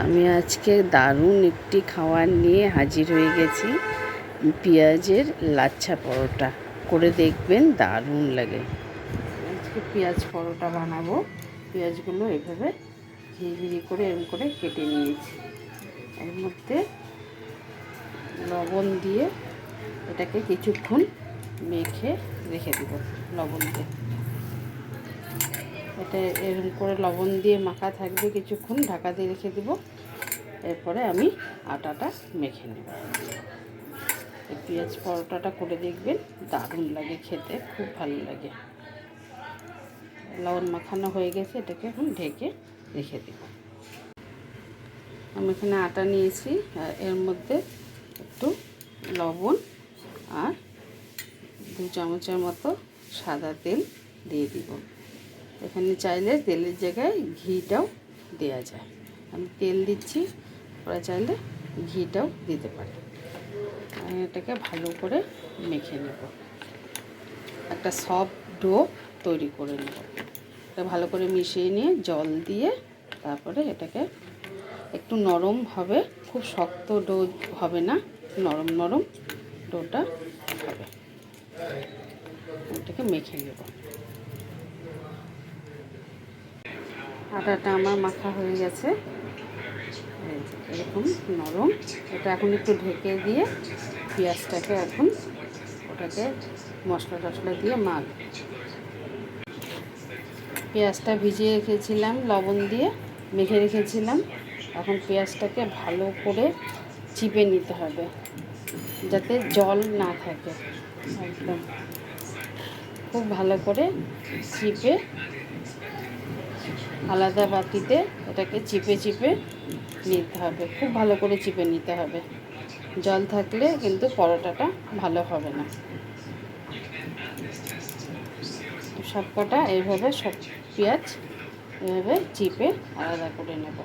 আমি আজকে দারুণ একটি খাওয়ার নিয়ে হাজির হয়ে গেছি। পেঁয়াজের লাচ্ছা পরোটা। করে দেখবেন দারুণ লাগে। আজকে পেঁয়াজ পরোটা বানাবো। পেঁয়াজগুলো এভাবে ঝিরিঝিরি করে এরকম করে কেটে নিয়েছি। এর মধ্যে লবণ দিয়ে এটাকে কিছুক্ষণ মেখে রেখে দেবো লবণ দিয়ে। এটা এরকম করে লবণ দিয়ে মাখা থাকবে কিছুক্ষণ, ঢাকা দিয়ে রেখে দেব। এরপরে আমি আটাটা মেখে নেব। পেঁয়াজ পরোটাটা করে দেখবেন, দারুণ লাগে খেতে, খুব ভালো লাগে। লবণ মাখানো হয়ে গেছে, এটাকে এখন ঢেকে রেখে দেব। আমি এখানে আটা নিয়েছি এর মধ্যে একটু লবণ আর দু চামচের মতো সাদা তেল দিয়ে দিব। এখানে চাইলে তেলের জায়গায় ঘিটাও দেওয়া যায়। আমি তেল দিচ্ছি, ওরা চাইলে ঘিটাও দিতে পারে। আমি এটাকে ভালো করে মেখে নেব। একটা সফট ডো তৈরি করে নেব। এটা ভালো করে মিশিয়ে নিয়ে জল দিয়ে তারপরে এটাকে একটু নরম হবে, খুব শক্ত ডো হবে না, নরম নরম ডোটা হবে। এটাকে মেখে নেব। আটাটা আমার মাখা হয়ে গেছে। এরকম নরম। এটা এখন একটু ঢেকে দিয়ে পেঁয়াজটাকে এখন ওটাকে মশলা টশলা দিয়ে মাখ। পেঁয়াজটা ভিজিয়ে রেখেছিলাম, লবণ দিয়ে মেখে রেখেছিলাম। এখন পেঁয়াজটাকে ভালো করে চিপে নিতে হবে, যাতে জল না থাকে। একদম। খুব ভালো করে চিপে আলাদা বাটিতে এটাকে চিপে চিপে নিতে হবে। খুব ভালো করে চিপে নিতে হবে। জল থাকলে কিন্তু পরোটাটা ভালো হবে না। সব কটা এইভাবে সব পেঁয়াজ এভাবে চিপে আলাদা করে নেব।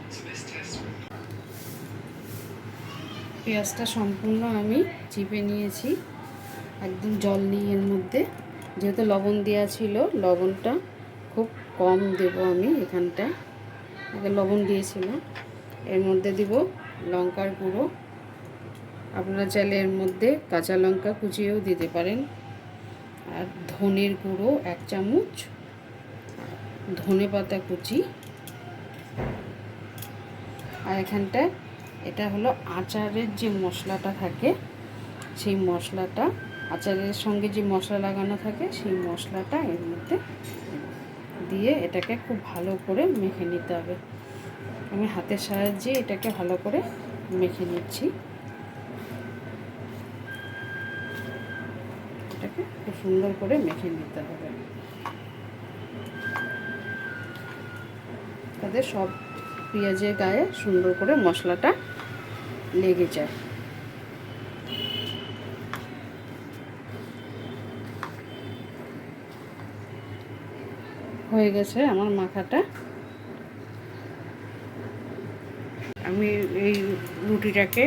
পেঁয়াজটা সম্পূর্ণ আমি চিপে নিয়েছি। একদম জল নিয়ে এর মধ্যে। যেহেতু লবণ দেওয়া ছিল, লবণটা খুব কম দেব আমি এখানটায় আগে লবণ দিয়েছিলাম এর মধ্যে দিব লঙ্কার গুঁড়ো। আপনারা চাইলে এর মধ্যে কাঁচা লঙ্কা কুচিয়েও দিতে পারেন। আর ধনের গুঁড়ো এক চামচ। ধনে পাতা কুচি। আর এখানটায় এটা হলো আচারের যে মশলাটা থাকে, সেই মশলাটা, আচারের সঙ্গে যে মশলা লাগানো থাকে, সেই মশলাটা এর মধ্যে দিয়ে এটাকে খুব ভালো করে মেখে নিতে হবে। আমি হাতের সাহায্যে এটাকে ভালো করে মেখে নিচ্ছি। এটাকে খুব সুন্দর করে মেখে নিতে হবে। তাদের সব পেঁয়াজের গায়ে সুন্দর করে মশলাটা লেগে যায়। হয়ে গেছে আমার মাখাটা আমি এই রুটিটাকে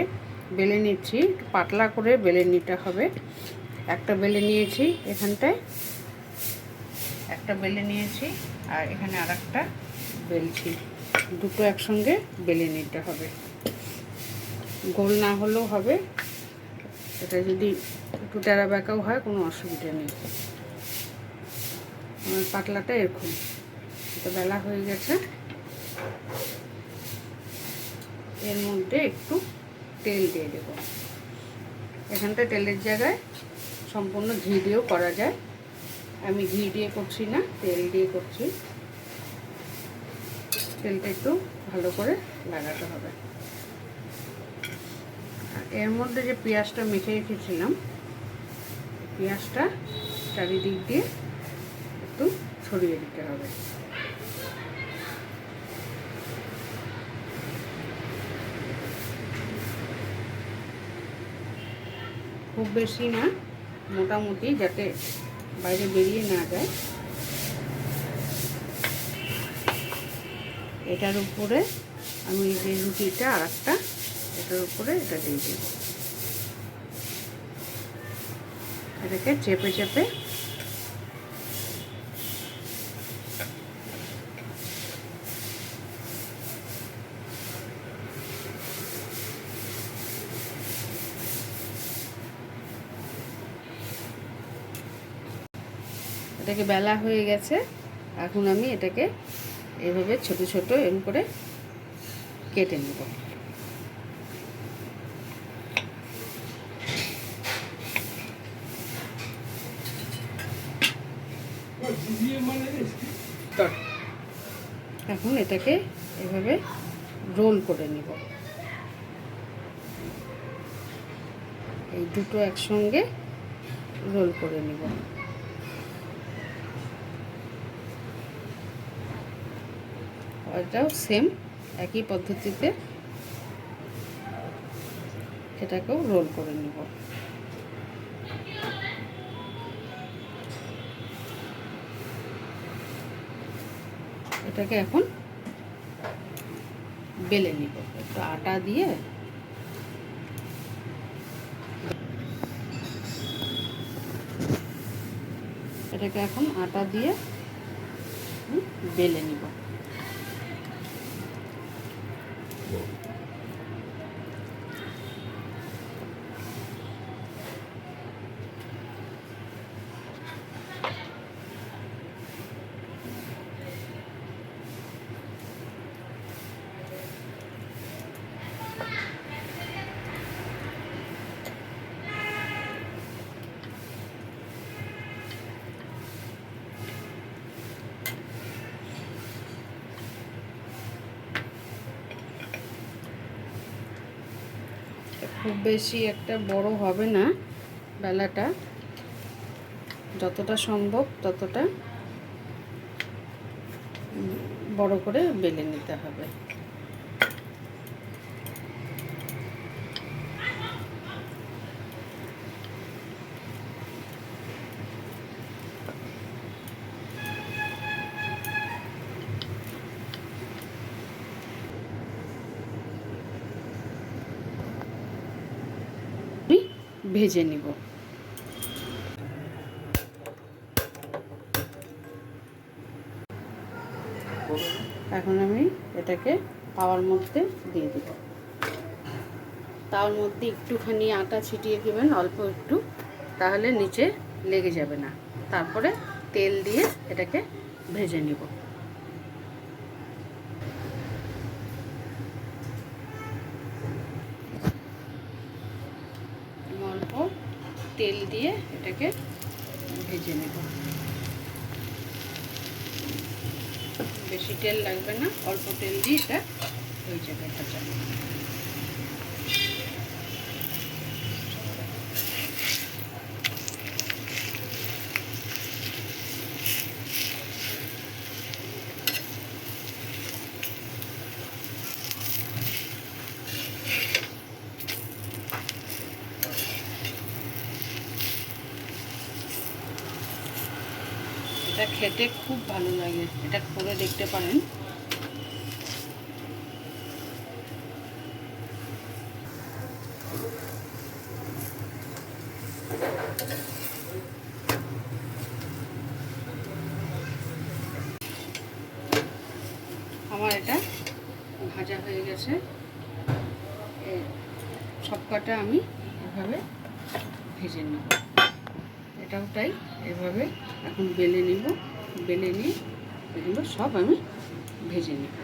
বেলে নিচ্ছি, পাতলা করে বেলে নিতে হবে। একটা বেলে নিয়েছি এখানটায়, একটা বেলে নিয়েছি, আর এখানে আর একটা বেলছি। দুটো একসঙ্গে বেলে নিতে হবে। গোল না হলেও হবে। এটা যদি একটু টেরা ব্যাকাও হয়, কোনো অসুবিধা নেই। আমার পাতলাটা এরকম। তো বেলা হয়ে গেছে। এর মধ্যে একটু তেল দিয়ে দেব। এখানটা তেলের জায়গায় সম্পূর্ণ ঘি দিয়েও করা যায়। আমি ঘি দিয়ে করছি না, তেল দিয়ে করছি। তেলটা একটু ভালো করে লাগাতে হবে। এর মধ্যে যে পেঁয়াজটা মেখে রেখেছিলাম, পেঁয়াজটা চারিদিক দিয়ে একটু ছড়িয়ে দিতে হবে। খুব বেশি না, মোটামুটি যাতে বাইরে বেরিয়ে না যায়। এটার উপরে আমি যে রুটিটা আর একটা, এটার উপরে এটা দিয়ে দিই এটাকে চেপে চেপে এটাকে বেলা হয়ে গেছে। এখন আমি এটাকে এভাবে ছোট ছোট এম করে কেটে নেব। এখন এটাকে এভাবে রোল করে নিব। এই দুটো একসঙ্গে রোল করে নিব। এটাও সেম একই পদ্ধতিতে এটাকেও রোল করে নেব। এটাকে এখন বেলে নিব। একটু আটা দিয়ে এটাকে এখন আটা দিয়ে বেলে নিব। খুব বেশি একটা বড় হবে না বেলাটা। যতটা সম্ভব ততটা বড় করে বেলে নিতে হবে আমি ভেজে নিব। এখন আমি এটাকে তাওয়ার মধ্যে দিয়ে দিব। তাওয়ার মধ্যে একটুখানি আটা ছিটিয়ে দেবেন, অল্প একটু, তাহলে নিচে লেগে যাবে না। তারপরে তেল দিয়ে এটাকে ভেজে নিব আমি অল্প তেল দিয়ে এটাকে ভেজে নেব। বেশি তেল লাগবে না, অল্প তেল দিয়ে এটা হয়ে যাবে ভাজা। এটা খেতে খুব ভালো লাগে। এটা করে দেখতে পারেন। আমার এটা ভাজা হয়ে গেছে। সব কটা আমি এভাবে ভেজে নেব। এটাও তাই এভাবে এখন বেলে নিব বেলে নিয়ে এগুলো সব আমি ভেজে নেব।